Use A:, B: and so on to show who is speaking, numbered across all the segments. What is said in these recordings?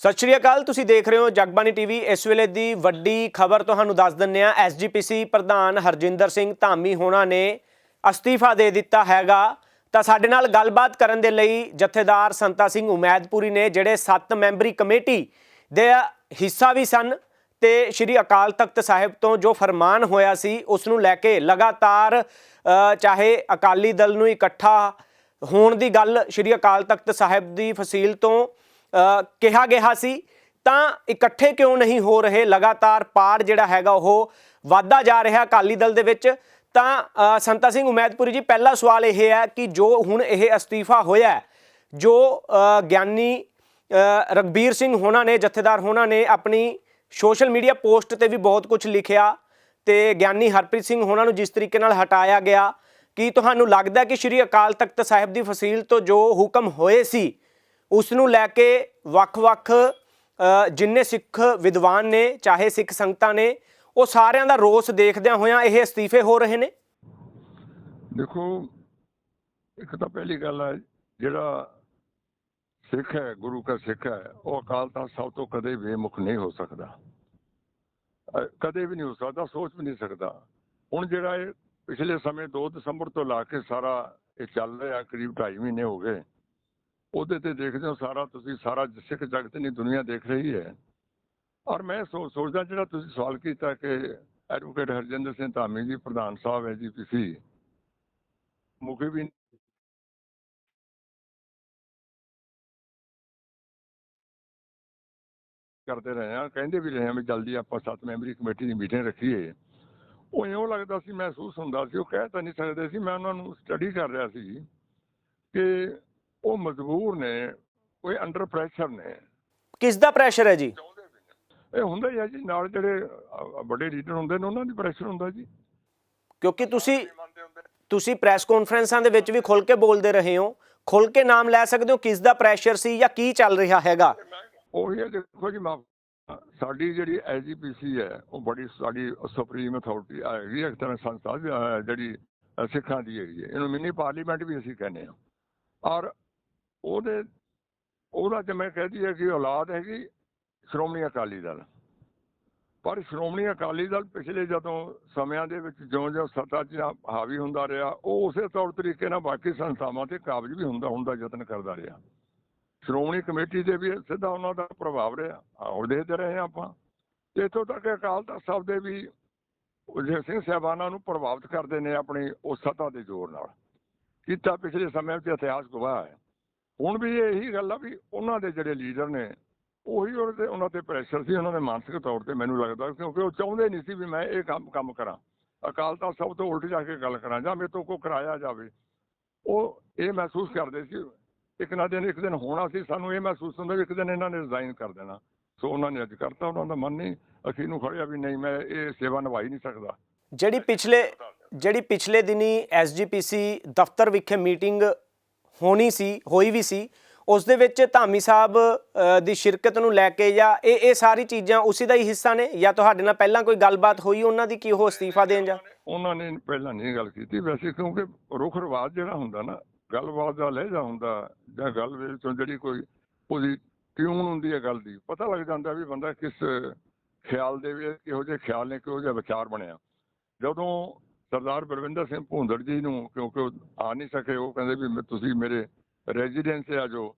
A: ਸਤਿ ਸ਼੍ਰੀ ਅਕਾਲ, ਤੁਸੀਂ ਦੇਖ ਰਹੇ ਹੋ ਜਗਬਾਣੀ ਟੀਵੀ। ਇਸ ਵੇਲੇ ਦੀ ਵੱਡੀ ਖਬਰ ਤੁਹਾਨੂੰ ਦੱਸ ਦਿੰਨੇ ਆ ਐਸਜੀਪੀਸੀ ਪ੍ਰਧਾਨ ਹਰਜਿੰਦਰ ਸਿੰਘ ਧਾਮੀ ਹੋਣਾ ਨੇ ਅਸਤੀਫਾ ਦੇ ਦਿੱਤਾ ਹੈਗਾ। ਤਾਂ ਸਾਡੇ ਨਾਲ ਗੱਲਬਾਤ ਕਰਨ ਦੇ ਲਈ ਜਥੇਦਾਰ ਸੰਤਾ ਸਿੰਘ ਉਮੈਦਪੁਰੀ ਨੇ, ਜਿਹੜੇ 7 ਮੈਂਬਰੀ ਕਮੇਟੀ ਦੇ ਹਿੱਸਾ ਵੀ ਸਨ ਤੇ ਸ਼੍ਰੀ ਅਕਾਲ ਤਖਤ ਸਾਹਿਬ ਤੋਂ ਜੋ ਫਰਮਾਨ ਹੋਇਆ ਸੀ, ਉਸ ਨੂੰ ਲੈ ਕੇ ਲਗਾਤਾਰ ਚਾਹੇ ਅਕਾਲੀ ਦਲ ਨੂੰ ਇਕੱਠਾ ਹੋਣ ਦੀ ਗੱਲ ਸ਼੍ਰੀ ਅਕਾਲ ਤਖਤ ਸਾਹਿਬ ਦੀ ਫਸੀਲ ਤੋਂ ਕਿਹਾ ਗਿਆ ਸੀ ਤਾਂ ਇਕੱਠੇ ਕਿਉਂ ਨਹੀਂ ਹੋ ਰਹੇ? ਲਗਾਤਾਰ ਪਾਰ ਜਿਹੜਾ ਹੈਗਾ ਉਹ ਵਾਧਾ ਜਾ ਰਿਹਾ ਅਕਾਲੀ ਦਲ ਦੇ ਵਿੱਚ। ਤਾਂ ਸੰਤਾ ਸਿੰਘ ਉਮੈਦਪੁਰੀ ਜੀ ਪਹਿਲਾ ਸਵਾਲ ਇਹ ਹੈ ਕਿ ਜੋ ਹੁਣ ਇਹ ਅਸਤੀਫਾ ਹੋਇਆ ਜੋ ਗਿਆਨੀ ਅ, ਰਗਬੀਰ ਸਿੰਘ ਹੋਣਾ ਨੇ ਜਥੇਦਾਰ ਹੋਣਾ ਨੇ ਆਪਣੀ ਸੋਸ਼ਲ ਮੀਡੀਆ ਪੋਸਟ ਤੇ ਵੀ ਬਹੁਤ ਕੁਝ ਲਿਖਿਆ ਤੇ ਗਿਆਨੀ ਹਰਪ੍ਰੀਤ ਸਿੰਘ ਹੋਣਾ ਨੂੰ ਜਿਸ ਤਰੀਕੇ ਨਾਲ ਹਟਾਇਆ ਗਿਆ ਕੀ ਤੁਹਾਨੂੰ ਲੱਗਦਾ ਕਿ ਸ਼੍ਰੀ ਅਕਾਲ ਤਖਤ ਸਾਹਿਬ ਦੀ ਫਸੀਲ ਤੋਂ ਜੋ ਹੁਕਮ ਹੋਏ ਸੀ ਉਸ ਨੂੰ ਲੈ ਕੇ ਵੱਖ-ਵੱਖ ਜਿੰਨੇ ਸਿੱਖ ਵਿਦਵਾਨ ਨੇ, ਚਾਹੇ ਸਿੱਖ ਸੰਗਤਾਂ ਨੇ, ਉਹ ਸਾਰਿਆਂ ਦਾ ਰੋਸ ਦੇਖਦਿਆਂ ਹੋਇਆਂ ਇਹ ਅਸਤੀਫੇ ਹੋ ਰਹੇ ਨੇ?
B: ਦੇਖੋ, ਇੱਕ ਤਾਂ ਪਹਿਲੀ ਗੱਲ ਹੈ, ਜਿਹੜਾ ਸਿੱਖ ਹੈ, ਗੁਰੂ ਦਾ ਸਿੱਖ ਹੈ, ਉਹ ਅਕਾਲ ਤਖਤ ਸਾਹਿਬ ਤੋਂ ਕਦੇ ਬੇਮੁਖ ਨਹੀਂ ਹੋ ਸਕਦਾ। ਕਦੇ ਵੀ ਨਹੀਂ ਹੋ ਸਕਦਾ, ਸੋਚ ਵੀ ਨਹੀਂ ਸਕਦਾ। ਹੁਣ ਜਿਹੜਾ ਇਹ ਪਿਛਲੇ ਸਮੇਂ 2 ਦਸੰਬਰ ਤੋਂ ਲਾ ਕੇ ਸਾਰਾ ਇਹ ਚੱਲ ਰਿਹਾ, ਕਰੀਬ 2.5 ਮਹੀਨੇ ਹੋ ਗਏ ਉਹਦੇ ਤੇ ਦੇਖਦੇ ਹੋ ਸਾਰਾ ਤੁਸੀਂ ਸਾਰਾ ਸਿੱਖ ਜਗਤ ਨਹੀਂ, ਦੁਨੀਆ ਦੇਖ ਰਹੀ ਹੈ। ਔਰ ਮੈਂ ਸੋ- ਸੋਚਦਾ ਜਿਹੜਾ ਤੁਸੀਂ ਸਵਾਲ ਕੀਤਾ ਕਿ ਐਡਵੋਕੇਟ ਹਰਜਿੰਦਰ ਸਿੰਘ ਧਾਮੀ ਜੀ, ਪ੍ਰਧਾਨ ਸਾਹਿਬ ਹੈ ਜੀ ਤੁਸੀਂ, ਮੁਖੀ ਵੀ ਕਰਦੇ ਰਹੇ ਆ ਕਹਿੰਦੇ ਵੀ ਰਹੇ ਆ ਵੀ ਜਲਦੀ ਆਪਾਂ ਸੱਤ ਮੈਂਬਰੀ ਕਮੇਟੀ ਦੀ ਮੀਟਿੰਗ ਰੱਖੀਏ। ਉਹ ਇਉਂ ਲੱਗਦਾ ਸੀ, ਮਹਿਸੂਸ ਹੁੰਦਾ ਸੀ, ਉਹ ਕਹਿ ਤਾਂ ਨਹੀਂ ਸਕਦੇ ਸੀ, ਮੈਂ ਉਹਨਾਂ ਨੂੰ ਸਟੱਡੀ ਕਰ ਰਿਹਾ ਸੀ ਕਿ ਉਹ ਮਜਬੂਰ ਨੇ ਕੋਈ ਅੰਡਰ ਪ੍ਰੈਸ਼ਰ ਨੇ।
A: ਕਿਸ ਦਾ ਪ੍ਰੈਸ਼ਰ ਹੈ ਜੀ?
B: ਇਹ ਹੁੰਦਾ ਹੀ ਹੈ ਜੀ ਨਾਲ ਜਿਹੜੇ ਵੱਡੇ ਲੀਡਰ ਹੁੰਦੇ ਨੇ ਉਹਨਾਂ ਦੀ ਪ੍ਰੈਸ਼ਰ ਹੁੰਦਾ ਜੀ।
A: ਕਿਉਂਕਿ ਤੁਸੀਂ ਤੁਸੀਂ ਪ੍ਰੈਸ ਕਾਨਫਰੰਸਾਂ ਦੇ ਵਿੱਚ ਵੀ ਖੁੱਲ ਕੇ ਬੋਲਦੇ ਰਹੇ ਹੋ ਖੁੱਲ ਕੇ ਨਾਮ ਲੈ ਸਕਦੇ ਹੋ ਕਿਸ ਦਾ ਪ੍ਰੈਸ਼ਰ ਸੀ ਜਾਂ ਕੀ ਚੱਲ ਰਿਹਾ ਹੈਗਾ?
B: ਉਹੀ ਹੈ ਦੇਖੋ ਜੀ ਮਾਫ ਸਾਡੀ ਜਿਹੜੀ ਐਜੀਪੀਸੀ ਹੈ ਉਹ ਬੜੀ ਸਾਡੀ ਸੁਪਰੀਮ ਅਥਾਰਟੀ ਹੈਗੀ ਇੱਕ ਤਰ੍ਹਾਂ ਸੰਸਥਾ ਜਿਹੜੀ ਸਿੱਖਾਂ ਦੀ ਹੈਗੀ ਹੈ। ਇਹਨੂੰ ਮਿਨੀ ਪਾਰਲੀਮੈਂਟ ਵੀ ਅਸੀਂ ਕਹਿੰਦੇ ਹਾਂ। ਔਰ ਉਹਦੇ, ਉਹਦਾ ਜੇ ਮੈਂ ਕਹਦੀ ਹੈ ਕਿ ਔਲਾਦ ਹੈਗੀ ਸ਼੍ਰੋਮਣੀ ਅਕਾਲੀ ਦਲ। ਪਰ ਸ਼੍ਰੋਮਣੀ ਅਕਾਲੀ ਦਲ ਪਿਛਲੇ ਜਦੋਂ ਸਮਿਆਂ ਦੇ ਵਿੱਚ ਜਿਉਂ-ਜਿਉਂ ਸੱਤਾ 'ਚ ਹਾਵੀ ਹੁੰਦਾ ਰਿਹਾ, ਉਹ ਉਸੇ ਤੌਰ ਤਰੀਕੇ ਨਾਲ ਬਾਕੀ ਸੰਸਥਾਵਾਂ ਤੇ ਕਾਬਜ ਵੀ ਹੁੰਦਾ ਹੁੰਦਾ ਯਤਨ ਕਰਦਾ ਰਿਹਾ। ਸ਼੍ਰੋਮਣੀ ਕਮੇਟੀ ਦੇ ਵੀ ਸਿੱਧਾ ਉਹਨਾਂ ਦਾ ਪ੍ਰਭਾਵ ਰਿਹਾ ਉਹ ਦੇਖਦੇ ਰਹੇ ਹਾਂ ਆਪਾਂ। ਤੇ ਇੱਥੋਂ ਤੱਕ ਅਕਾਲ ਤਖਤ ਸਾਹਿਬ ਦੇ ਵੀ ਜੇ ਸਿੰਘ ਸਾਹਿਬਾਨਾਂ ਨੂੰ ਪ੍ਰਭਾਵਿਤ ਕਰਦੇ ਨੇ ਆਪਣੀ ਉਸ ਸੱਤਾ ਦੇ ਜ਼ੋਰ ਨਾਲ। ਕੀਤਾ ਪਿਛਲੇ ਸਮੇਂ ਵਿੱਚ ਇਤਿਹਾਸ ਗਵਾਹ ਹੈ। ਹੁਣ ਵੀ ਇਹੀ ਗੱਲ ਆ ਵੀ ਉਹਨਾਂ ਦੇ ਜਿਹੜੇ ਲੀਡਰ ਨੇ, ਉਹੀ ਉਹਨਾਂ ਤੇ ਉਹਨਾਂ ਤੇ ਪ੍ਰੈਸ਼ਰ ਸੀ, ਉਹਨਾਂ ਦੇ ਮਾਨਸਿਕ ਤੌਰ ਤੇ ਮੈਨੂੰ ਲੱਗਦਾ ਕਿਉਂਕਿ ਉਹ ਚਾਹੁੰਦੇ ਨਹੀਂ ਸੀ ਵੀ ਮੈਂ ਇਹ ਕੰਮ ਕੰਮ ਕਰਾਂ। ਅਕਾਲ ਤਖਤ ਸਾਹਿਬ ਤੋਂ ਉਲਟ ਜਾ ਕੇ ਗੱਲ ਕਰਾਂ, ਜਾਂ ਮੇਰੇ ਤੋਂ ਕੋ ਕਰਾਇਆ ਜਾਵੇ। ਉਹ ਇਹ ਮਹਿਸੂਸ ਕਰਦੇ ਸੀ, ਇੱਕ ਨਾ ਦਿਨ, ਇੱਕ ਦਿਨ ਹੋਣਾ ਸੀ, ਸਾਨੂੰ ਇਹ ਮਹਿਸੂਸ ਹੁੰਦਾ ਵੀ ਇੱਕ ਦਿਨ ਇਹਨਾਂ ਨੇ ਰਿਜ਼ਾਈਨ ਕਰ ਦੇਣਾ। ਸੋ ਉਹਨਾਂ ਨੇ ਅੱਜ ਕਰਤਾ, ਉਹਨਾਂ ਦਾ ਮਨ ਨਹੀਂ, ਅਸੀਂ ਨੂੰ ਖੜਿਆ ਵੀ ਨਹੀਂ, ਮੈਂ ਇਹ ਸੇਵਾ ਨਿਭਾਈ ਨਹੀਂ ਸਕਦਾ।
A: ਜਿਹੜੀ ਪਿਛਲੇ ਜਿਹੜੀ ਪਿਛਲੇ ਦਿਨੀ ਐਸਜੀਪੀਸੀ ਦਫ਼ਤਰ ਵਿਖੇ ਮੀਟਿੰਗ ਹੋਣੀ ਸੀ, ਹੋਈ ਵੀ ਸੀ, ਉਸ ਦੇ ਵਿੱਚ ਧਾਮੀ ਸਾਹਿਬ ਦੀ ਸ਼ਿਰਕਤ ਨੂੰ ਲੈ ਕੇ ਜਾਂ ਇਹ ਇਹ ਸਾਰੀ ਚੀਜ਼ਾਂ ਉਸੇ ਦਾ ਹੀ ਹਿੱਸਾ ਨੇ? ਜਾਂ ਤੁਹਾਡੇ ਨਾਲ ਪਹਿਲਾਂ ਕੋਈ ਗੱਲਬਾਤ ਹੋਈ ਉਹਨਾਂ ਦੀ, ਕੀ ਉਹ ਅਸਤੀਫਾ ਦੇਣ ਜਾਂ?
B: ਉਹਨਾਂ ਨੇ ਪਹਿਲਾਂ ਨਹੀਂ ਗੱਲ ਕੀਤੀ ਵੈਸੇ, ਕਿਉਂਕਿ ਰੁਖ ਰਿਵਾਜ ਜਿਹੜਾ ਹੁੰਦਾ ਨਾ, ਗੱਲਬਾਤ ਦਾ ਲਹਿਜਾ ਹੁੰਦਾ ਜਾਂ ਗੱਲ ਵਿੱਚੋਂ ਜਿਹੜੀ ਕੋਈ ਉਹਦੀ ਟਿਊਨ ਹੁੰਦੀ ਹੈ ਗੱਲ ਦੀ, ਪਤਾ ਲੱਗ ਜਾਂਦਾ ਵੀ ਬੰਦਾ ਕਿਸ ਖਿਆਲ ਦੇ ਵਿੱਚ, ਕਿਹੋ ਜਿਹੇ ਖਿਆਲ ਨੇ, ਕਿਹੋ ਜਿਹਾ ਵਿਚਾਰ ਬਣਿਆ। ਜਦੋਂ ਸਰਦਾਰ ਬਲਵਿੰਦਰ ਸਿੰਘ ਭੁੰਦੜ ਜੀ ਨੂੰ, ਕਿਉਂਕਿ ਉਹ ਆ ਨਹੀਂ ਸਕੇ, ਉਹ ਕਹਿੰਦੇ ਵੀ ਮੈਂ- ਤੁਸੀਂ ਮੇਰੇ ਰੈਜ਼ੀਡੈਂਸ ਆ ਜੋ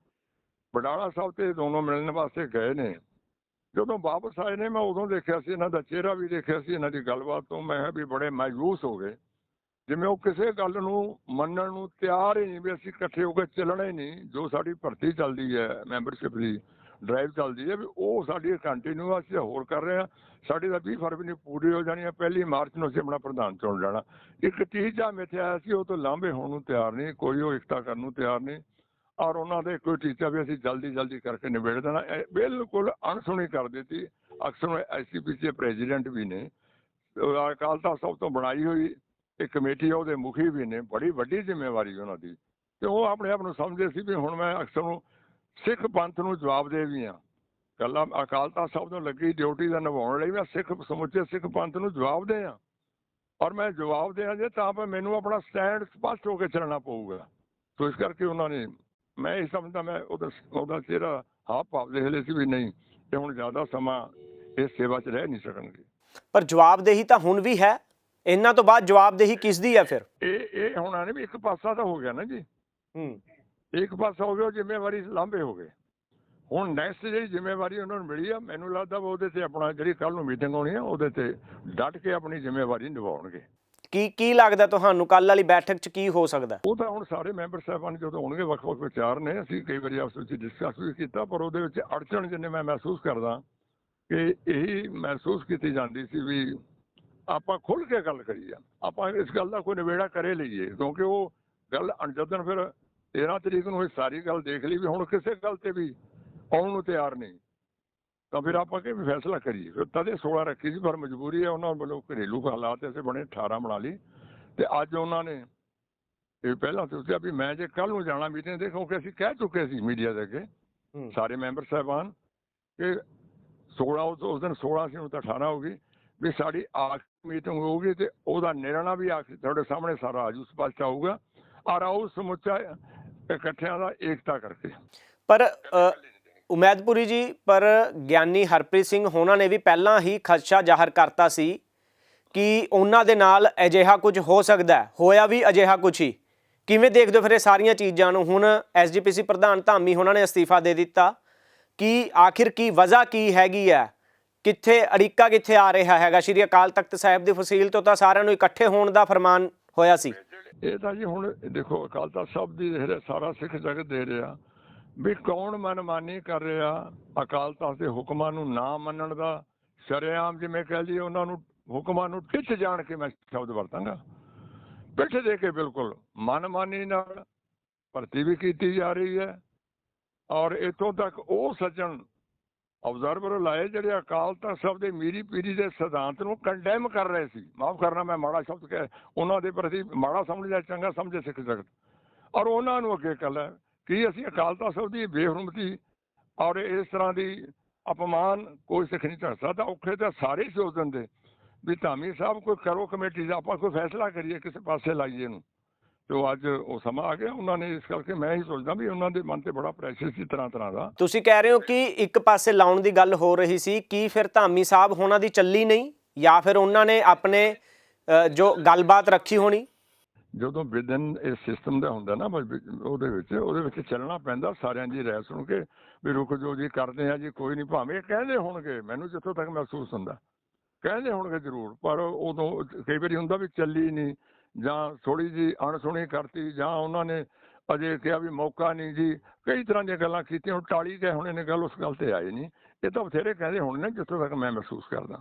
B: ਬਡਾਲਾ ਸਾਹਿਬ ਤੇ ਦੋਨੋਂ ਮਿਲਣ ਵਾਸਤੇ ਗਏ ਨੇ। ਜਦੋਂ ਵਾਪਸ ਆਏ ਨੇ, ਮੈਂ ਉਦੋਂ ਦੇਖਿਆ ਸੀ, ਇਹਨਾਂ ਦਾ ਚਿਹਰਾ ਵੀ ਦੇਖਿਆ ਸੀ, ਇਹਨਾਂ ਦੀ ਗੱਲਬਾਤ ਤੋਂ ਮੈਂ ਕਿਹਾ ਵੀ ਬੜੇ ਮਾਯੂਸ ਹੋ ਗਏ। ਜਿਵੇਂ ਉਹ ਕਿਸੇ ਗੱਲ ਨੂੰ ਮੰਨਣ ਨੂੰ ਤਿਆਰ ਹੀ ਨਹੀਂ ਵੀ ਅਸੀਂ ਇਕੱਠੇ ਹੋ ਕੇ ਚੱਲਣਾ ਹੀ ਨਹੀਂ, ਜੋ ਸਾਡੀ ਭਰਤੀ ਚੱਲਦੀ ਹੈ ਮੈਂਬਰਸ਼ਿਪ ਦੀ। ਡਰਾਈਵ ਚੱਲਦੀ ਹੈ ਵੀ ਉਹ ਸਾਡੀ ਕੰਟੀਨਿਊ ਅਸੀਂ ਹੋਰ ਕਰ ਰਹੇ ਹਾਂ। ਸਾਡੀ ਤਾਂ 20 ਫਰਵਰੀ ਨੂੰ ਪੂਰੀ ਹੋ ਜਾਣੀ ਹੈ, ਪਹਿਲੀ ਮਾਰਚ ਨੂੰ ਅਸੀਂ ਆਪਣਾ ਪ੍ਰਧਾਨ ਚੁਣ ਲੈਣਾ। ਇੱਕ ਟੀਚਾ ਮਿਥਿਆ ਸੀ, ਉਹ ਤੋਂ ਲਾਂਭੇ ਹੋਣ ਨੂੰ ਤਿਆਰ ਨਹੀਂ, ਕੋਈ ਉਹ ਇਕਤਾ ਕਰਨ ਨੂੰ ਤਿਆਰ ਨਹੀਂ। ਔਰ ਉਹਨਾਂ ਦੇ ਕੋਈ ਟੀਚਾ ਵੀ ਅਸੀਂ ਜਲਦੀ ਜਲਦੀ ਕਰਕੇ ਨਿਬੇੜ ਦੇਣਾ। ਬਿਲਕੁਲ ਅਣਸੁਣੀ ਕਰ ਦਿੱਤੀ। ਅਕਸਰ ਐਸਸੀਪੀਸੀ ਦੇ ਪ੍ਰੈਜ਼ੀਡੈਂਟ ਵੀ ਨੇ। ਅਕਾਲ ਤਖਤ ਸਭ ਤੋਂ ਬਣਾਈ ਹੋਈ ਇੱਕ ਕਮੇਟੀ ਉਹਦੇ ਮੁਖੀ ਵੀ ਨੇ। ਬੜੀ ਵੱਡੀ ਜ਼ਿੰਮੇਵਾਰੀ ਉਹਨਾਂ ਦੀ। ਤੇ ਉਹ ਆਪਣੇ ਆਪ ਨੂੰ ਸਮਝਦੇ ਸੀ ਵੀ ਹੁਣ ਮੈਂ ਅਕਸਰ ਨੂੰ ਸਿੱਖ ਪੰਥ ਨੂੰ ਜਵਾਬ ਦੇ ਵੀ ਆ। ਕੱਲਾ ਅਕਾਲ ਤਖਤ ਸਾਹਿਬ ਤੋਂ ਲੱਗੀ ਡਿਊਟੀ ਦਾ ਨਿਭਾਉਣ ਲਈ ਮੈਂ ਸਿੱਖ ਸਮੁੱਚੇ ਸਿੱਖ ਪੰਥ ਨੂੰ ਜਵਾਬ ਦੇ ਆ। ਔਰ ਮੈਂ ਜਵਾਬ ਦਿਆਂ ਜੇ ਤਾਂ ਫਿਰ ਮੈਨੂੰ ਆਪਣਾ ਸਟੈਂਡ ਸਪਸ਼ਟ ਹੋ ਕੇ ਚੱਲਣਾ ਪਊਗਾ। ਸੋ ਇਸ ਕਰਕੇ ਉਹਨਾਂ ਨੇ ਮੈਂ ਇਹ ਸਮਝਦਾ ਮੈਂ ਉਹਦਾ ਉਹਦਾ ਚਿਹਰਾ ਹਾਂ ਭਾਵ ਦੇਖ ਲਏ ਸੀ ਵੀ ਨਹੀਂ ਤੇ ਹੁਣ ਜ਼ਿਆਦਾ ਸਮਾਂ ਇਸ ਸੇਵਾ 'ਚ ਰਹਿ ਨਹੀਂ ਸਕਣਗੇ।
A: ਪਰ ਜਵਾਬਦੇਹੀ ਤਾਂ ਹੁਣ ਵੀ ਹੈ। ਇਹਨਾਂ ਤੋਂ ਬਾਅਦ ਜਵਾਬਦੇਹੀ ਕਿਸ ਦੀ ਹੈ ਫਿਰ?
B: ਇਹ ਇਹ ਹੁਣ ਆਨੇ ਵੀ ਇੱਕ ਪਾਸਾ ਤਾਂ ਹੋ ਗਿਆ ਨਾ ਜੀ।
A: ਹੂੰ।
B: ਇੱਕ ਪਾਸਾ ਹੋ ਗਿਆ ਜ਼ਿੰਮੇਵਾਰੀ ਲਾਂਭੇ ਹੋ ਗਏ। ਹੁਣ ਨੈਕਸਟ ਜਿਹੜੀ ਜ਼ਿੰਮੇਵਾਰੀ ਉਹਨਾਂ ਨੂੰ ਮਿਲੀ ਆ ਮੈਨੂੰ ਲੱਗਦਾ ਵਾ ਉਹਦੇ ਤੇ ਆਪਣਾ ਜਿਹੜੀ ਕੱਲ ਨੂੰ ਮੀਟਿੰਗ ਹੋਣੀ ਆ ਉਹਦੇ ਤੇ ਡਟ ਕੇ ਆਪਣੀ ਜ਼ਿੰਮੇਵਾਰੀ ਨਿਭਾਉਣਗੇ।
A: ਕੀ ਕੀ ਲੱਗਦਾ ਤੁਹਾਨੂੰ ਕੱਲ ਵਾਲੀ ਬੈਠਕ 'ਚ ਕੀ ਹੋ ਸਕਦਾ?
B: ਉਹ ਤਾਂ ਹੁਣ ਸਾਰੇ ਮੈਂਬਰ ਸਾਹਿਬਾਨ ਜਦੋਂ ਹੋਣਗੇ ਵੱਖ-ਵੱਖ ਵਿਚਾਰ ਨੇ ਅਸੀਂ ਕਈ ਵਾਰੀ ਆਪਸ ਵਿੱਚ ਡਿਸਕਸ ਵੀ ਕੀਤਾ ਪਰ ਉਹਦੇ ਵਿੱਚ ਅੜਚਣ ਜਿੰਨੇ ਮੈਂ ਮਹਿਸੂਸ ਕਰਦਾ ਕਿ ਇਹੀ ਮਹਿਸੂਸ ਕੀਤੀ ਜਾਂਦੀ ਸੀ ਵੀ ਆਪਾਂ ਖੁੱਲ ਕੇ ਗੱਲ ਕਰੀਏ। ਆਪਾਂ ਇਸ ਗੱਲ ਦਾ ਕੋਈ ਨਿਬੇੜਾ ਕਰੇ ਲਈਏ ਕਿਉਂਕਿ ਉਹ ਗੱਲ ਅਣਜਦਨ ਫਿਰ 13 ਤਰੀਕ ਨੂੰ ਇਹ ਸਾਰੀ ਗੱਲ ਦੇਖ ਲਈ ਵੀ ਹੁਣ ਕਿਸੇ ਗੱਲ ਤੇ ਵੀ ਆਉਣ ਨੂੰ ਤਿਆਰ ਨਹੀਂ। ਤਾਂ ਫਿਰ ਆਪਾਂ ਕਿ ਫੈਸਲਾ ਕਰੀਏ? ਫਿਰ ਤਦੇ 16 ਰੱਖੀ ਸੀ ਪਰ ਮਜਬੂਰੀ ਹੈ ਉਹਨਾਂ ਵੱਲੋਂ ਘਰੇਲੂ ਹਾਲਾਤ ਐਸੇ ਬਣੇ 18 ਬਣਾ ਲਈ। ਤੇ ਅੱਜ ਉਹਨਾਂ ਨੇ ਇਹ ਪਹਿਲਾਂ ਸੋਚਿਆ ਵੀ ਮੈਂ ਜੇ ਕੱਲ ਨੂੰ ਜਾਣਾ ਮੀਟਿੰਗ ਦੇ ਕਿਉਂਕਿ ਅਸੀਂ ਕਹਿ ਚੁੱਕੇ ਸੀ ਮੀਡੀਆ ਦੇ ਅੱਗੇ। ਸਾਰੇ ਮੈਂਬਰ ਸਾਹਿਬਾਨ ਕਿ 16 ਉਸ ਉਸ ਦਿਨ 16 ਸੀ ਹੁਣ ਤਾਂ 18 ਹੋ ਗਈ ਵੀ ਸਾਡੀ ਆਖਰੀ ਮੀਟਿੰਗ ਹੋਊਗੀ ਤੇ ਉਹਦਾ ਨਿਰਣਾ ਵੀ ਆਖਰੀ ਤੁਹਾਡੇ ਸਾਹਮਣੇ ਸਾਰਾ ਆਜੂ ਸਪਸ਼ਟ ਆਊਗਾ। ਔਰ ਆਉ ਸਮੁੱਚਾ ਇਕੱਠਿਆਂ ਦਾ ਏਕਤਾ ਕਰਕੇ।
A: ਪਰ ਅ, ਉਮੈਦਪੁਰੀ ਜੀ ਪਰ ਗਿਆਨੀ ਹਰਪ੍ਰੀਤ ਸਿੰਘ ਹੋਣਾ ਨੇ ਵੀ ਪਹਿਲਾਂ ਹੀ ਖਦਸ਼ਾ ਜ਼ਾਹਰ ਕਰਤਾ ਸੀ ਕਿ ਉਹਨਾਂ ਦੇ ਨਾਲ ਅਜਿਹਾ ਕੁਝ ਹੋ ਸਕਦਾ ਹੈ। ਹੋਇਆ ਵੀ ਅਜਿਹਾ ਕੁਝ ਹੀ। ਕਿਵੇਂ ਦੇਖਦੇ ਹੋ ਫਿਰ ਇਹ ਸਾਰੀਆਂ ਚੀਜ਼ਾਂ ਨੂੰ? ਹੁਣ ਐਸਜੀਪੀਸੀ ਪ੍ਰਧਾਨ ਧਾਮੀ ਹੋਣਾ ਨੇ ਅਸਤੀਫਾ ਦੇ ਦਿੱਤਾ ਕਿ ਆਖਿਰ ਕੀ ਵਜ੍ਹਾ ਕੀ ਹੈਗੀ ਹੈ? ਕਿੱਥੇ ਅੜਿੱਕਾ ਕਿੱਥੇ ਆ ਰਿਹਾ ਹੈਗਾ? ਸ਼੍ਰੀ ਅਕਾਲ ਤਖਤ ਸਾਹਿਬ ਦੀ ਫਸੀਲ ਤੋਂ ਤਾਂ ਸਾਰਿਆਂ ਨੂੰ ਇਕੱਠੇ ਹੋਣ ਦਾ ਫਰਮਾਨ ਹੋਇਆ ਸੀ।
B: ਇਹ ਤਾਂ ਜੀ ਹੁਣ ਦੇਖੋ ਅਕਾਲ ਤਖਤ ਸਾਹਿਬ ਦੀ ਦੇਖ ਰਿਹਾ ਸਾਰਾ ਸਿੱਖ ਜਗਤ ਦੇ ਰਿਹਾ। ਵੀ ਕੌਣ ਮਨਮਾਨੀ ਕਰ ਰਿਹਾ ਅਕਾਲ ਤਖਤ ਦੇ ਹੁਕਮਾਂ ਨੂੰ ਨਾ ਮੰਨਣ ਦਾ? ਸ਼ਰੇਆਮ ਜਿਵੇਂ ਕਹਿ ਲਈਏ ਉਹਨਾਂ ਨੂੰ ਹੁਕਮਾਂ ਨੂੰ ਟਿੱਚ ਜਾਣ ਕੇ ਮੈਂ ਸ਼ਬਦ ਵਰਤਾਂਗਾ। ਪਿੱਠ ਦੇ ਕੇ ਬਿਲਕੁਲ ਮਨਮਾਨੀ ਨਾਲ ਭਰਤੀ ਵੀ ਕੀਤੀ ਜਾ ਰਹੀ ਹੈ। ਔਰ ਇਥੋਂ ਤੱਕ ਉਹ ਸੱਜਣ ਆਬਜ਼ਰਵਰ ਲਾਏ ਜਿਹੜੇ ਅਕਾਲ ਤਖਤ ਸਾਹਿਬ ਦੇ ਮੀਰੀ ਪੀਰੀ ਦੇ ਸਿਧਾਂਤ ਨੂੰ ਕੰਡੈਮ ਕਰ ਰਹੇ ਸੀ। ਮਾਫ ਕਰਨਾ ਮੈਂ ਮਾੜਾ ਸ਼ਬਦ ਕਹਿ, ਉਹਨਾਂ ਦੇ ਪ੍ਰਤੀ ਮਾੜਾ ਸਮਝਿਆ ਚੰਗਾ ਸਮਝੇ ਸਿੱਖ ਜਗਤ। ਔਰ ਉਹਨਾਂ ਨੂੰ ਅੱਗੇ ਕੱਲ ਲੈ ਕਿ ਅਸੀਂ ਅਕਾਲ ਤਖਤ ਸਾਹਿਬ ਦੀ ਬੇਹਰਮਤੀ ਔਰ ਇਸ ਤਰ੍ਹਾਂ ਦੀ ਅਪਮਾਨ ਕੋਈ ਸਿੱਖ ਨਹੀਂ ਕਰ ਸਕਦਾ। ਔਖੇ ਤਾਂ ਸਾਰੇ ਹੀ ਸੋਚ ਦਿੰਦੇ ਵੀ ਧਾਮੀ ਸਾਹਿਬ ਕੋਈ ਕਰੋ ਕਮੇਟੀ ਦਾ, ਆਪਾਂ ਕੋਈ ਫੈਸਲਾ ਕਰੀਏ, ਕਿਸੇ ਪਾਸੇ ਲਾਈਏ ਨੂੰ। ਤੇ ਉਹ ਅੱਜ ਉਹ ਸਮਾਂ ਆ ਗਿਆ ਉਹਨਾਂ ਨੇ ਇਸ ਕਰਕੇ ਮੈਂ ਹੀ ਸੋਚਦਾ ਵੀ ਉਹਨਾਂ ਦੇ ਮਨ ਤੇ ਬੜਾ ਪ੍ਰੈਸ਼ਰ ਸੀ ਤਰ੍ਹਾਂ ਤਰ੍ਹਾਂ ਦਾ।
A: ਤੁਸੀਂ ਕਹਿ ਰਹੇ ਹੋ ਕਿ ਇੱਕ ਪਾਸੇ ਲਾਉਣ ਦੀ ਗੱਲ ਹੋ ਰਹੀ ਸੀ ਕੀ ਫਿਰ ਧਾਮੀ ਸਾਹਿਬ ਹੋਣਾ ਦੀ ਚੱਲੀ ਨਹੀਂ? ਜਾਂ ਫਿਰ ਉਹਨਾਂ ਨੇ ਆਪਣੇ ਜੋ ਗੱਲਬਾਤ ਰੱਖੀ ਹੋਣੀ?
B: ਜਦੋਂ ਵਿਦਨ ਇਸ ਸਿਸਟਮ ਦਾ ਹੁੰਦਾ ਨਾ ਉਹਦੇ ਵਿੱਚ ਉਹਦੇ ਵਿੱਚ ਚੱਲਣਾ ਪੈਂਦਾ ਸਾਰਿਆਂ ਦੀ ਰਾਏ ਸੁਣ ਕੇ ਵੀ ਰੁਕ ਜੋ ਜੀ ਕਰਦੇ ਆ ਜੀ ਕੋਈ ਨਹੀਂ ਭਾਵੇਂ ਕਹਿੰਦੇ ਹੋਣਗੇ ਮੈਨੂੰ ਜਿੱਥੋਂ ਤੱਕ ਮਹਿਸੂਸ ਹੁੰਦਾ। ਕਹਿੰਦੇ ਹੋਣਗੇ ਜ਼ਰੂਰ ਪਰ ਉਦੋਂ ਕਈ ਵਾਰੀ ਹੁੰਦਾ ਵੀ ਚੱਲੀ ਨਹੀਂ ਜਾਂ ਥੋੜੀ ਜੀ ਅਣਸੁਣੀ ਕਰਤੀ ਜਾਂ ਉਹਨਾਂ ਨੇ ਅਜੇ ਕਿਹਾ ਵੀ ਮੌਕਾ ਨਹੀਂ ਜੀ। ਕਈ ਤਰ੍ਹਾਂ ਦੀਆਂ ਗੱਲਾਂ ਕੀਤੀਆਂ ਹੁਣ ਟਾਲੀ ਗਏ ਹੁਣ ਇਹਨੇ ਗੱਲ ਉਸ ਗੱਲ ਤੇ ਆਏ ਨਹੀਂ ਇਹ ਤਾਂ ਬਥੇਰੇ ਕਹਿੰਦੇ ਹੋਣੇ ਨੇ ਜਿੱਥੋਂ ਤੱਕ ਮੈਂ ਮਹਿਸੂਸ ਕਰਦਾ।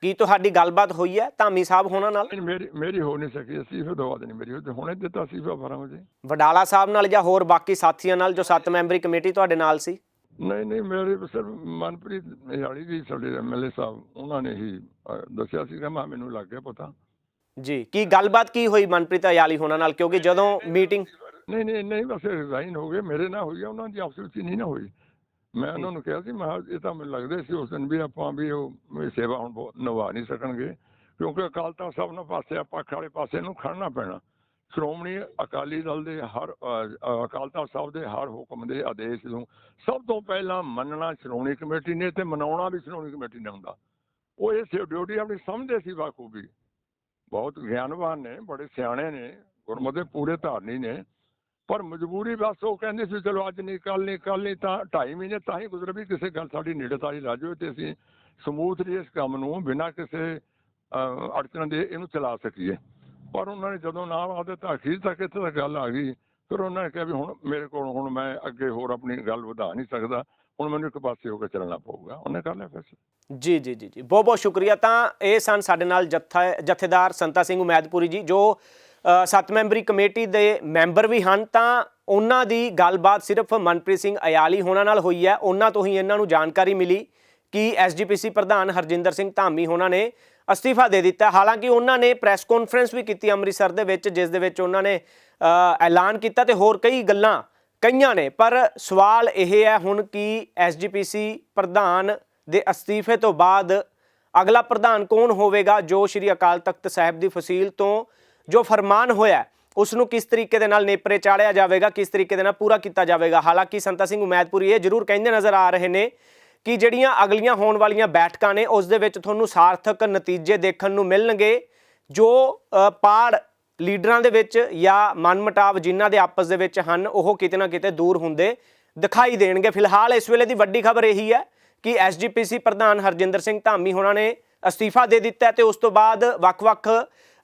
A: ਕੀ ਤੁਹਾਡੀ ਗੱਲਬਾਤ ਹੋਈ ਹੈ? ਧਾਮੀ ਸਾਹਿਬ ਹੋਣਾ ਨਾਲ?
B: ਮੇਰੀ ਮੇਰੀ ਹੋ ਨਹੀਂ ਸਕੀ ਅਸੀਂ ਫਿਰ ਦਵਾ ਨਹੀਂ ਮੇਰੀ ਤੇ ਹੁਣੇ ਦਿੱਤਾ ਸੀ ਫਿਰ 12 ਵਜੇ।
A: ਵਡਾਲਾ ਸਾਹਿਬ ਨਾਲ ਜਾਂ ਹੋਰ ਬਾਕੀ ਸਾਥੀਆਂ ਨਾਲ ਜੋ 7 ਮੈਂਬਰੀ ਕਮੇਟੀ ਤੁਹਾਡੇ ਨਾਲ ਸੀ?
B: ਨਹੀਂ ਨਹੀਂ ਮੇਰੇ ਸਿਰ ਮਨਪ੍ਰੀਤ ਯਾਲੀ ਜੀ ਸਾਡੇ ਐਮਐਲਏ ਸਾਹਿਬ ਉਹਨਾਂ ਨੇ ਹੀ ਦੱਸਿਆ ਸੀਗਾ। ਮੈਂ ਮੈਨੂੰ ਲੱਗ ਗਿਆ ਪਤਾ।
A: ਜੀ ਕੀ ਗੱਲਬਾਤ ਕੀ ਹੋਈ ਮਨਪ੍ਰੀਤ ਅਯਾਲੀ ਹੋਣਾ ਨਾਲ? ਕਿਉਂਕਿ ਜਦੋਂ ਮੀਟਿੰਗ
B: ਨਹੀਂ ਨਹੀਂ ਨਹੀਂ ਬਸ ਰਿਜ਼ਾਈਨ ਹੋ ਗਏ ਮੇਰੇ ਨਾਲ ਹੋਈ ਆ ਉਹਨਾਂ ਦੀ ਆਪਸ ਵਿੱਚ ਹੀ ਨਹੀਂ ਨਾ ਹੋਈ। ਮੈਂ ਉਹਨਾਂ ਨੂੰ ਕਿਹਾ ਸੀ ਮੈਂ ਕਿਹਾ ਇਹ ਤਾਂ ਮੈਨੂੰ ਲੱਗਦਾ ਸੀ ਉਸ ਦਿਨ ਵੀ ਆਪਾਂ ਵੀ ਉਹ ਇਹ ਸੇਵਾ ਹੁਣ ਬਹੁਤ ਨਿਭਾ ਨਹੀਂ ਸਕਣਗੇ। ਕਿਉਂਕਿ ਅਕਾਲ ਤਖਤ ਸਾਹਿਬ ਨਾਲ ਪਾਸੇ ਆਪਾਂ ਵਾਲੇ ਪਾਸੇ ਨੂੰ ਖੜਨਾ ਪੈਣਾ। ਸ਼੍ਰੋਮਣੀ ਅਕਾਲੀ ਦਲ ਦੇ ਹਰ ਅਕਾਲ ਤਖਤ ਸਾਹਿਬ ਦੇ ਹਰ ਹੁਕਮ ਦੇ ਆਦੇਸ਼ ਨੂੰ ਸਭ ਤੋਂ ਪਹਿਲਾਂ ਮੰਨਣਾ ਸ਼੍ਰੋਮਣੀ ਕਮੇਟੀ ਨੇ ਤੇ ਮਨਾਉਣਾ ਵੀ ਸ਼੍ਰੋਮਣੀ ਕਮੇਟੀ ਨੇ ਹੁੰਦਾ। ਉਹ ਇਹ ਡਿਊਟੀ ਆਪਣੀ ਸਮਝਦੇ ਸੀ ਬਾਖੂਬੀ। ਬਹੁਤ ਗਿਆਨਵਾਨ ਨੇ ਬੜੇ ਸਿਆਣੇ ਨੇ ਗੁਰਮਤਿ ਪੂਰੇ ਧਾਰਨੀ ਨੇ ਪਰ ਮਜਬੂਰੀ ਬਸ ਉਹ ਕਹਿੰਦੇ ਸੀ ਚਲੋ ਅੱਜ ਨਹੀਂ ਕੱਲ ਨਹੀਂ ਕੱਲ ਨਹੀਂ ਤਾਂ ਢਾਈ ਮਹੀਨੇ ਤਾਂ ਹੀ ਗੁਜ਼ਰ ਵੀ ਕਿਸੇ ਗੱਲ ਸਾਡੀ ਨੇੜਤਾਈ ਰਾਜੋ ਤੇ ਅਸੀਂ ਸਮੂਥਲੀ ਇਸ ਕੰਮ ਨੂੰ ਬਿਨਾਂ ਕਿਸੇ ਅਹ, ਅੜਚਨ ਦੇ ਇਹਨੂੰ ਚਲਾ ਸਕੀਏ। ਪਰ ਉਹਨਾਂ ਨੇ ਜਦੋਂ ਨਾਮ ਆ ਤਾਂ ਅਖੀਰ ਤੱਕ ਇੱਥੇ ਤੱਕ ਗੱਲ ਆ ਗਈ। ਫਿਰ ਉਹਨਾਂ ਨੇ ਕਿਹਾ ਵੀ ਹੁਣ ਮੇਰੇ ਕੋਲ ਹੁਣ ਮੈਂ ਅੱਗੇ ਹੋਰ ਆਪਣੀ ਗੱਲ ਵਧਾ ਨਹੀਂ ਸਕਦਾ, ਹੁਣ ਮੈਨੂੰ ਇੱਕ ਪਾਸੇ ਹੋ ਕੇ ਚੱਲਣਾ ਪਊਗਾ। ਉਹਨੇ ਕਰ ਲਿਆ ਫੈਸਲਾ।
A: ਜੀ ਜੀ ਜੀ ਜੀ। ਬਹੁਤ ਬਹੁਤ ਸ਼ੁਕਰੀਆ। ਤਾਂ ਇਹ ਸਨ ਸਾਡੇ ਨਾਲ ਜੱਥਾ, ਜਥੇਦਾਰ ਸੰਤਾ ਸਿੰਘ ਉਮੈਦਪੁਰੀ ਜੀ, ਜੋ ਸੱਤ ਮੈਂਬਰੀ ਕਮੇਟੀ ਦੇ ਮੈਂਬਰ ਵੀ ਹਨ। ਤਾਂ ਉਹਨਾਂ ਦੀ ਗੱਲਬਾਤ ਸਿਰਫ ਮਨਪ੍ਰੀਤ ਸਿੰਘ ਅਯਾਲੀ ਹੋਣਾ ਨਾਲ ਹੋਈ ਹੈ। ਉਹਨਾਂ ਤੋਂ ਹੀ ਇਹਨਾਂ ਨੂੰ ਜਾਣਕਾਰੀ ਮਿਲੀ ਕਿ ਐਸਜੀਪੀਸੀ ਪ੍ਰਧਾਨ ਹਰਜਿੰਦਰ ਸਿੰਘ ਧਾਮੀ ਹੋਣਾ ਨੇ ਅਸਤੀਫਾ ਦੇ ਦਿੱਤਾ। ਹਾਲਾਂਕਿ ਉਹਨਾਂ ਨੇ ਪ੍ਰੈਸ ਕਾਨਫਰੰਸ ਵੀ ਕੀਤੀ ਅੰਮ੍ਰਿਤਸਰ ਦੇ ਵਿੱਚ, ਜਿਸ ਦੇ ਵਿੱਚ ਉਹਨਾਂ ਨੇ ਐਲਾਨ ਕੀਤਾ ਤੇ ਹੋਰ ਕਈ ਗੱਲਾਂ ਕਈਆਂ ਨੇ, ਪਰ ਸਵਾਲ ਇਹ ਹੈ ਹੁਣ ਕਿ ਐਸਜੀਪੀਸੀ ਪ੍ਰਧਾਨ ਦੇ ਅਸਤੀਫੇ ਤੋਂ ਬਾਅਦ ਅਗਲਾ ਪ੍ਰਧਾਨ ਕੌਣ ਹੋਵੇਗਾ, ਜੋ ਸ਼੍ਰੀ ਅਕਾਲ ਤਖਤ ਸਾਹਿਬ ਦੀ ਫਸੀਲ ਤੋਂ ਜੋ ਫਰਮਾਨ ਹੋਇਆ ਹੈ ਉਸ ਨੂੰ ਕਿਸ ਤਰੀਕੇ ਦੇ ਨਾਲ ਨੇਪਰੇ ਚਾੜਿਆ ਜਾਵੇਗਾ, ਕਿਸ ਤਰੀਕੇ ਦੇ ਨਾਲ ਪੂਰਾ ਕੀਤਾ ਜਾਵੇਗਾ? ਹਾਲਾਂਕਿ ਸੰਤਾ ਸਿੰਘ ਉਮੈਦਪੁਰੀ ਇਹ ਜ਼ਰੂਰ ਕਹਿੰਦੇ ਨਜ਼ਰ ਆ ਰਹੇ ਨੇ ਕਿ ਜਿਹੜੀਆਂ ਅਗਲੀਆਂ ਹੋਣ ਵਾਲੀਆਂ ਬੈਠਕਾਂ ਨੇ, ਉਸ ਦੇ ਵਿੱਚ ਤੁਹਾਨੂੰ ਸਾਰਥਕ ਨਤੀਜੇ ਦੇਖਣ ਨੂੰ ਮਿਲਣਗੇ, ਜੋ ਪਾੜ ਲੀਡਰਾਂ ਦੇ ਵਿੱਚ ਜਾਂ ਮਨਮਟਾਵ ਜਿਨ੍ਹਾਂ ਦੇ ਆਪਸ ਦੇ ਵਿੱਚ ਹਨ, ਉਹ ਕਿਤੇ ਨਾ ਕਿਤੇ ਦੂਰ ਹੁੰਦੇ ਦਿਖਾਈ ਦੇਣਗੇ। ਫਿਲਹਾਲ ਇਸ ਵੇਲੇ ਦੀ ਵੱਡੀ ਖਬਰ ਇਹੀ ਹੈ ਕਿ ਐਸਜੀਪੀਸੀ ਪ੍ਰਧਾਨ ਹਰਜਿੰਦਰ ਸਿੰਘ ਧਾਮੀ ਹੋਣਾ ਨੇ ਅਸਤੀਫਾ ਦੇ ਦਿੱਤਾ ਹੈ ਤੇ ਉਸ ਤੋਂ ਬਾਅਦ ਵੱਖ-ਵੱਖ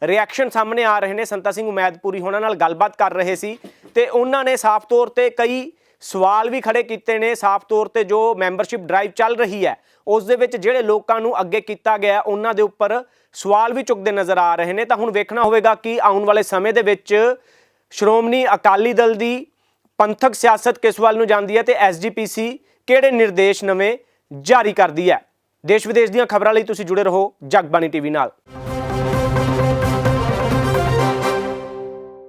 A: ਰਿਐਕਸ਼ਨ ਸਾਹਮਣੇ ਆ ਰਹੇ ਨੇ। ਸੰਤਾ ਸਿੰਘ ਉਮੈਦਪੁਰੀ ਹੋਣਾ ਨਾਲ ਗੱਲਬਾਤ ਕਰ ਰਹੇ ਸੀ ਤੇ ਉਹਨਾਂ ਨੇ ਸਾਫ਼ ਤੌਰ ਤੇ ਕਈ ਸਵਾਲ ਵੀ ਖੜੇ ਕੀਤੇ ਨੇ ਸਾਫ਼ ਤੌਰ ਤੇ ਜੋ ਮੈਂਬਰਸ਼ਿਪ ਡਰਾਈਵ ਚੱਲ ਰਹੀ ਹੈ। ਉਸ ਦੇ ਵਿੱਚ ਜਿਹੜੇ ਲੋਕਾਂ ਨੂੰ ਅੱਗੇ ਕੀਤਾ ਗਿਆ, ਉਹਨਾਂ ਦੇ ਉੱਪਰ ਸਵਾਲ ਵੀ ਚੁੱਕਦੇ ਨਜ਼ਰ ਆ ਰਹੇ ਨੇ। ਤਾਂ ਹੁਣ ਵੇਖਣਾ ਹੋਵੇਗਾ ਕਿ ਆਉਣ ਵਾਲੇ ਸਮੇਂ ਦੇ ਵਿੱਚ ਸ਼੍ਰੋਮਣੀ ਅਕਾਲੀ ਦਲ ਦੀ ਪੰਥਕ ਸਿਆਸਤ ਕਿਸ ਵੱਲ ਨੂੰ ਜਾਂਦੀ ਹੈ ਤੇ ਐਸਜੀਪੀਸੀ ਕਿਹੜੇ ਨਿਰਦੇਸ਼ ਨਵੇਂ ਜਾਰੀ ਕਰਦੀ ਹੈ। ਦੇਸ਼ ਵਿਦੇਸ਼ ਦੀਆਂ ਖਬਰਾਂ ਲਈ ਤੁਸੀਂ ਜੁੜੇ ਰਹੋ ਜਗਬਾਣੀ ਟੀਵੀ ਨਾਲ।